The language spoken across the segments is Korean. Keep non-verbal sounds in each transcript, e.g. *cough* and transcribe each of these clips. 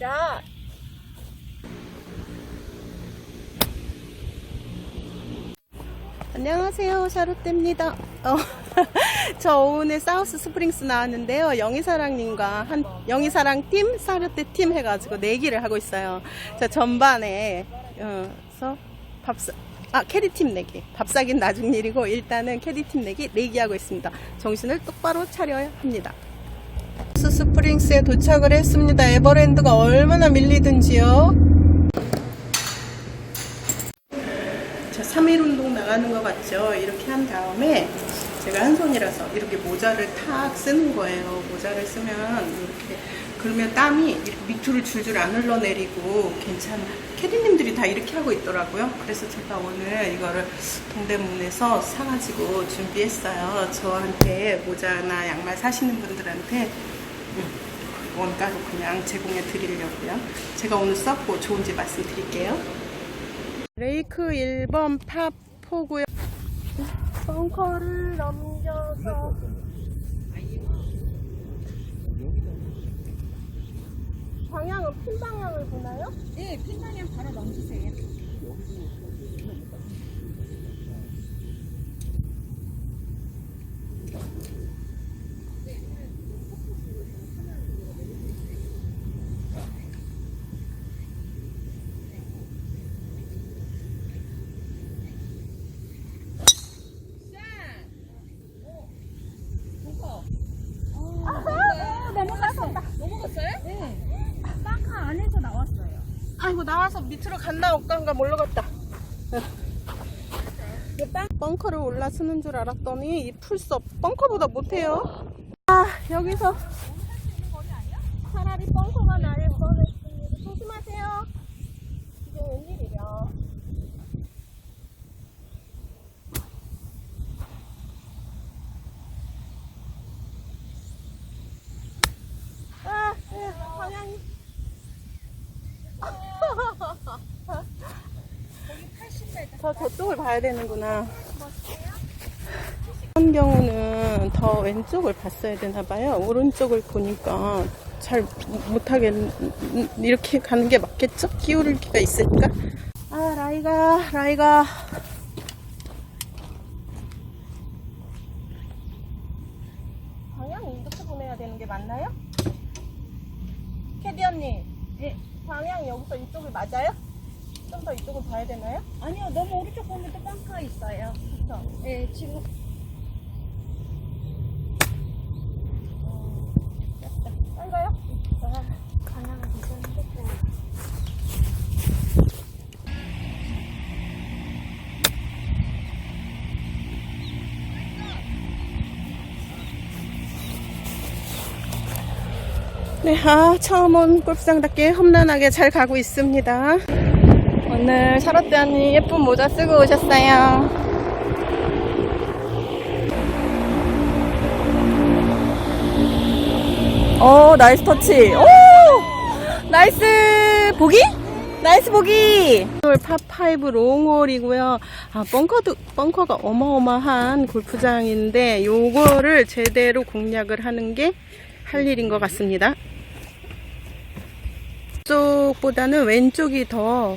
샷. 안녕하세요. 샤롯데입니다. 어, *laughs* 저 오늘 사우스 스프링스 나왔는데요. 영희사랑님과 한, 영희사랑 팀, 샤롯데 팀 해가지고 내기를 하고 있어요. 자, 전반에, 어, 서 밥사, 아, 캐디팀 내기. 밥 사긴 나중 일이고, 일단은 캐디팀 내기, 내기하고 있습니다. 정신을 똑바로 차려야 합니다. 사우스 스프링스에 도착을 했습니다. 에버랜드가 얼마나 밀리든지요. 자, 3일 운동 나가는 것 같죠? 이렇게 한 다음에 제가 한 손이라서 이렇게 모자를 탁 쓰는 거예요. 모자를 쓰면 이렇게 그러면 땀이 이렇게 밑으로 줄줄 안 흘러내리고 괜찮아. 캐디님들이 다 이렇게 하고 있더라고요. 그래서 제가 오늘 이거를 동대문에서 사가지고 준비했어요. 저한테 모자나 양말 사시는 분들한테 음, 원가로 그냥 제공해 드리려고요. 제가 오늘 썼고 좋은지 말씀드릴게요. 레이크 1번 팝4고요 벙커를 넘겨서 방향은 핀 방향을 보나요? 네, 핀 방향 바로 넘기세요. 넘어갔어. 넘어갔어요? 네. 빵카 안에서 나왔어요. 나와서 밑으로 갔나 없간가 몰라갔다. 벙커를 올라서는 줄 알았더니 이 풀섭 벙커보다 못해요. 아 여기서 차라리 벙커가 나을 뻔했습니다 조심하세요 이게 웬일이야 아, 네, 방향이 저 저쪽을 봐야 되는구나. 그런 경우는 더 왼쪽을 봤어야 되나 봐요. 오른쪽을 보니까 잘 못하겠, 이렇게 가는 게 맞겠죠? 기울을 기가 있으니까. 아, 라이가, 라이가. 방향 이렇게 보내야 되는 게 맞나요? 캐디 언니. 네. 방향 여기서 이쪽이 맞아요? 좀 더 이쪽을 봐야 되나요? 아니요, 너무 오른쪽 보면 또 빵카 있어요. 그쵸? 네, 지금 빨가요? 괜찮은데. 네, 아, 처음 온 골프장답게 험난하게 잘 가고 있습니다. 오늘 샤롯대 언니 예쁜 모자 쓰고 오셨어요. 오, 나이스 터치. 오! 나이스 보기? 나이스 보기. 오늘 파5 롱홀이고요. 아, 벙커도 벙커가 어마어마한 골프장인데 요거를 제대로 공략을 하는 게 할 일인 것 같습니다. 쪽보다는 왼쪽이 더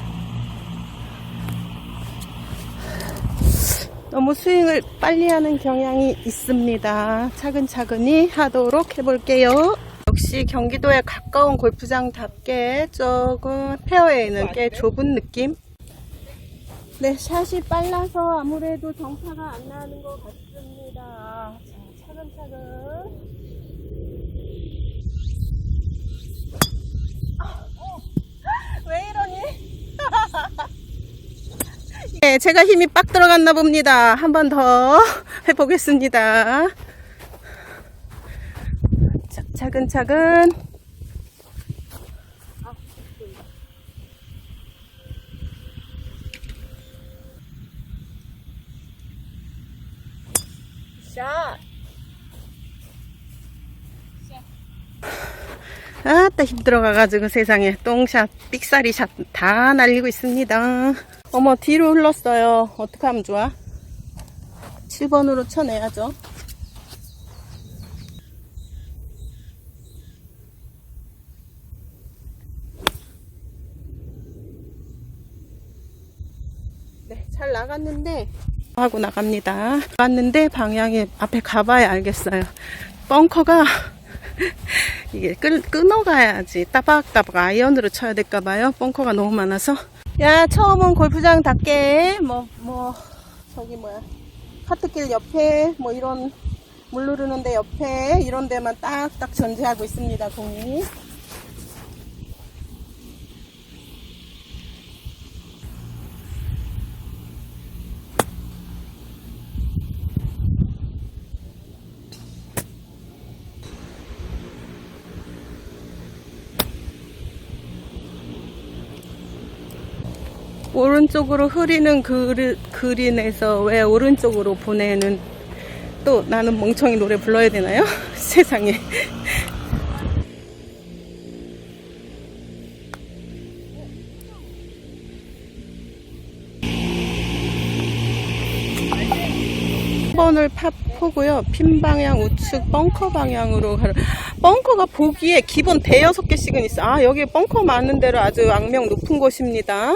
너무 스윙을 빨리 하는 경향이 있습니다. 차근차근히 하도록 해볼게요. 역시 경기도에 가까운 골프장답게 조금 페어웨이는 꽤 좁은 느낌. 네, 샷이 빨라서 아무래도 정파가 안 나는 것 같습니다. 자, 차근차근. 제가 힘이 빡 들어갔나 봅니다. 한 번 더 *laughs* 해보겠습니다. 차근차근. 아따 힘들어가가지고 세상에 똥샷, 삑사리샷 다 날리고 있습니다. 어머 뒤로 흘렀어요. 어떻게 하면 좋아? 7번으로 쳐내야죠. 네, 잘 나갔는데 하고 나갑니다. 나갔는데 방향에 앞에 가봐야 알겠어요. 벙커가 *laughs* 이게 끊, 끊어가야지 따박따박 아이언으로 쳐야 될까봐요. 벙커가 너무 많아서. 야 처음 온 골프장 답게 뭐뭐 저기 뭐야 카트길 옆에 뭐 이런 물 누르는데 옆에 이런 데만 딱딱 전제하고 있습니다. 공이. 오른쪽으로 흐리는 그, 그린에서 왜 오른쪽으로 보내는 또 나는 멍청이 노래 불러야 되나요? *laughs* 세상에. 번을 파고요. 핀 방향 우측 벙커 방향으로 가려. 벙커가 보기에 기본 대여섯 개씩은 있어. 아 여기 벙커 많은 데로 아주 악명 높은 곳입니다.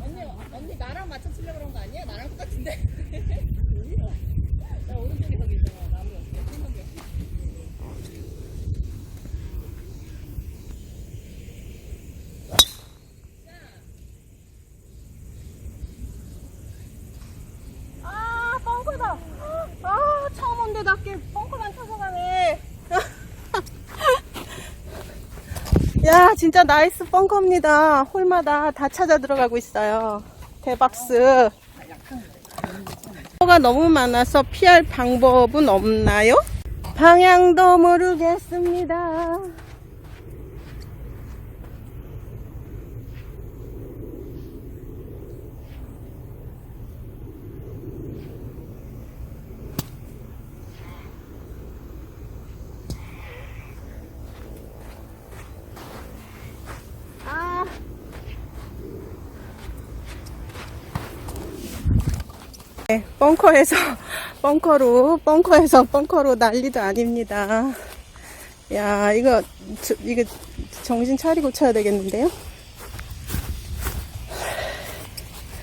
언니, *laughs* 언니 나랑 맞춰 치려고 그런 거 아니야? 나랑 똑같은데. 나 오른쪽에 저기 있잖아. 나무 옆에. 생각해. 아, 뻥커다. 아 처음 온 데답게 벙커만 타고 가네. 야 진짜 나이스 벙커입니다. 홀마다 다 찾아 들어가고 있어요. 대박스. 벙커가 너무 많아서 피할 방법은 없나요? 방향도 모르겠습니다. 아. 네, 벙커에서 *laughs* 벙커로 벙커에서 벙커로 난리도 아닙니다. 야 이거 저, 이거 정신 차리고 쳐야 되겠는데요?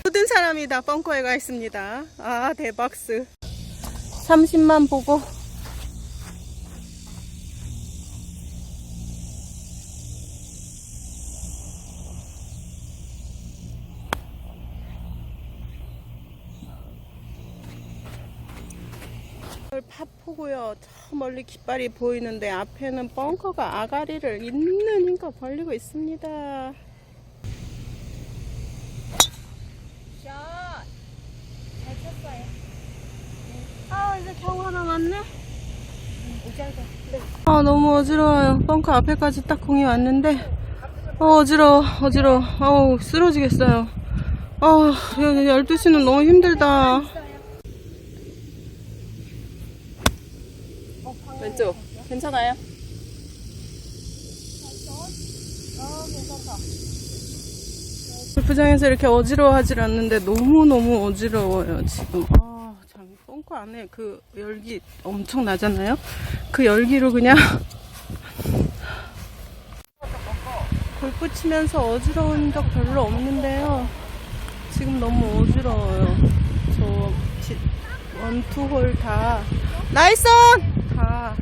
모든 사람이 다 벙커에 가 있습니다. 아 대박스. 30만 보고 파포고요. 저 멀리 깃발이 보이는데 앞에는 벙커가 아가리를 있는 힘껏 벌리고 있습니다. 샷. 잘 쳤어요. 아 이제 겨우 하나 맞네. 오잘가. 아 너무 어지러워요. 벙커 앞에까지 딱 공이 왔는데 어, 어지러워 어지러워. 아우 쓰러지겠어요. 아 12시는 너무 힘들다. 왼쪽 괜찮아요? 골프장에서 이렇게 어지러워하질 않는데 너무너무 어지러워요, 지금. 아, 참, 뻥커 안에 그 열기 엄청 나잖아요? 그 열기로 그냥. *laughs* 골프 치면서 어지러운 적 별로 없는데요. 지금 너무 어지러워요. 저, 지, 원, 투홀 다. 나이스! 온! 다.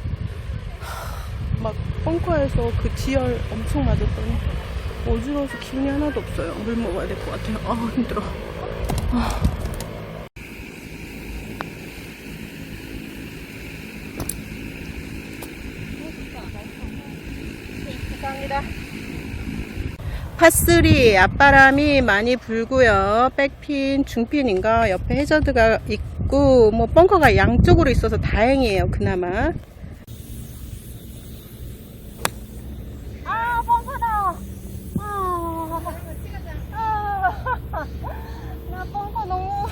막, 벙커에서 그 지열 엄청 맞았더니. 어지러워서 기운이 하나도 없어요. 물 먹어야 될 것 같아요. 아 힘들어. 아. 파3 앞바람이 많이 불고요. 백핀, 중핀인가 옆에 해저드가 있고 뭐 벙커가 양쪽으로 있어서 다행이에요 그나마. 아 벙커다. 아, 아, 나 벙커 너무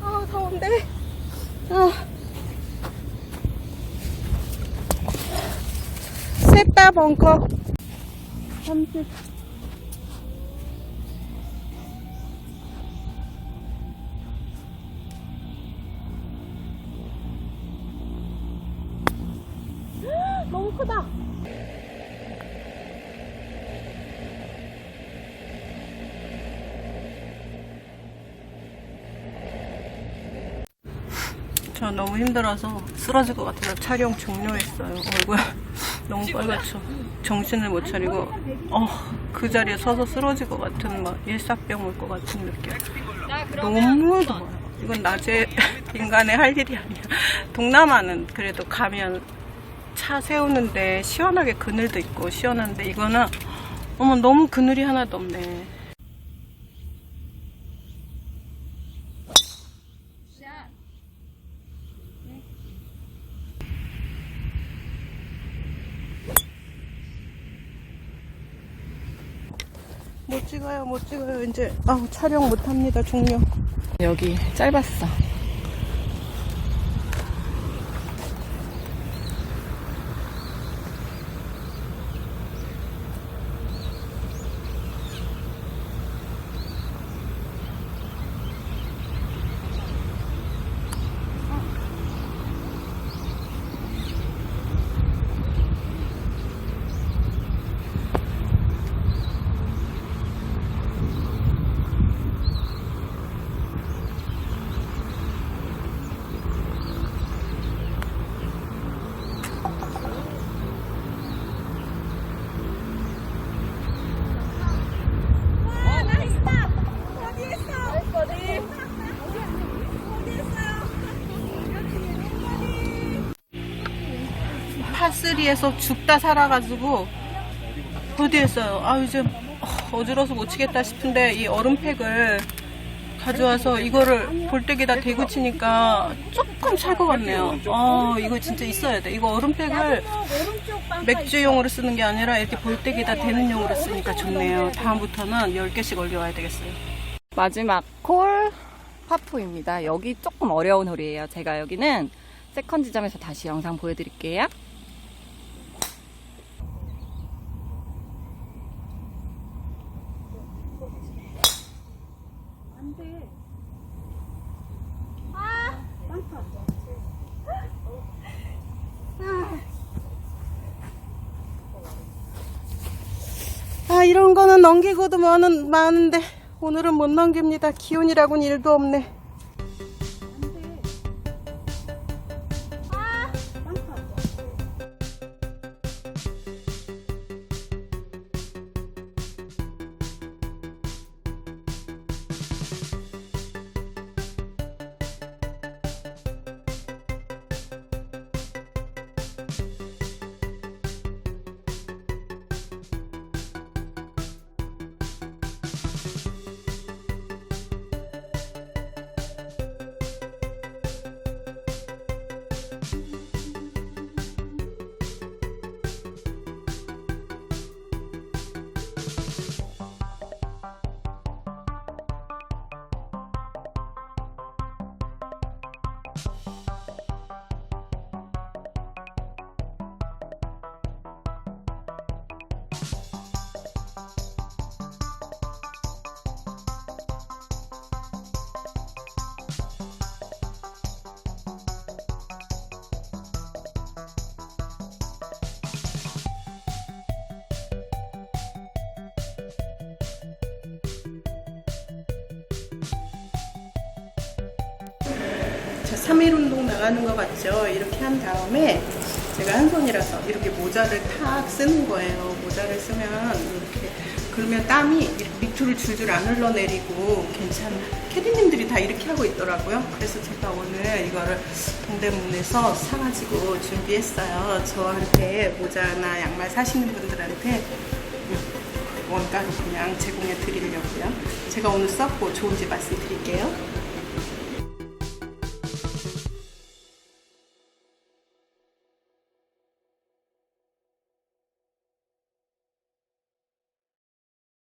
아 더운데? 아. 셋다 벙커. 30 크다. 저 너무 힘들어서 쓰러질 것 같아서 촬영 종료했어요. 얼굴 *laughs* 너무 빨갛죠. 정신을 못 차리고 어, 그 자리에 서서 쓰러질 것 같은 막 일사병 올 것 같은 느낌. 너무 더워요. 이건 낮에 *laughs* 인간의 할 일이 아니야. 동남아는 그래도 가면 차 세우는데 시원하게 그늘도 있고 시원한데 이거는 어머 너무 그늘이 하나도 없네. 못 찍어요, 못 찍어요. 이제 아 촬영 못 합니다. 종료. 여기 짧았어. 파3에서 죽다 살아가지고 어디 했어요? 아 어, 어지러워서 못 치겠다 싶은데 이 얼음팩을 가져와서 이거를 볼때기다 대고 치니까 조금 찰 것 같네요. 어 이거 진짜 있어야 돼. 이거 얼음팩을 맥주용으로 쓰는 게 아니라 이렇게 볼때기다 대는 용으로 쓰니까 좋네요. 다음부터는 10개씩 올려와야 되겠어요. 마지막 콜 파포입니다. 여기 조금 어려운 홀이에요. 제가 여기는 세컨 지점에서 다시 영상 보여드릴게요. 안 돼. 아! 많다. 아 이런 거는 넘기고도 많은, 많은데 오늘은 못 넘깁니다. 기운이라고는 일도 없네. 3일 운동 나가는 것 같죠? 이렇게 한 다음에 제가 한 손이라서 이렇게 모자를 탁 쓰는 거예요. 모자를 쓰면 이렇게 그러면 땀이 밑으로 줄줄 안 흘러내리고 괜찮아. 캐디님들이 다 이렇게 하고 있더라고요. 그래서 제가 오늘 이거를 동대문에서 사가지고 준비했어요. 저한테 모자나 양말 사시는 분들한테 원가로 그냥 제공해 드리려고요. 제가 오늘 썼고 좋은지 말씀드릴게요.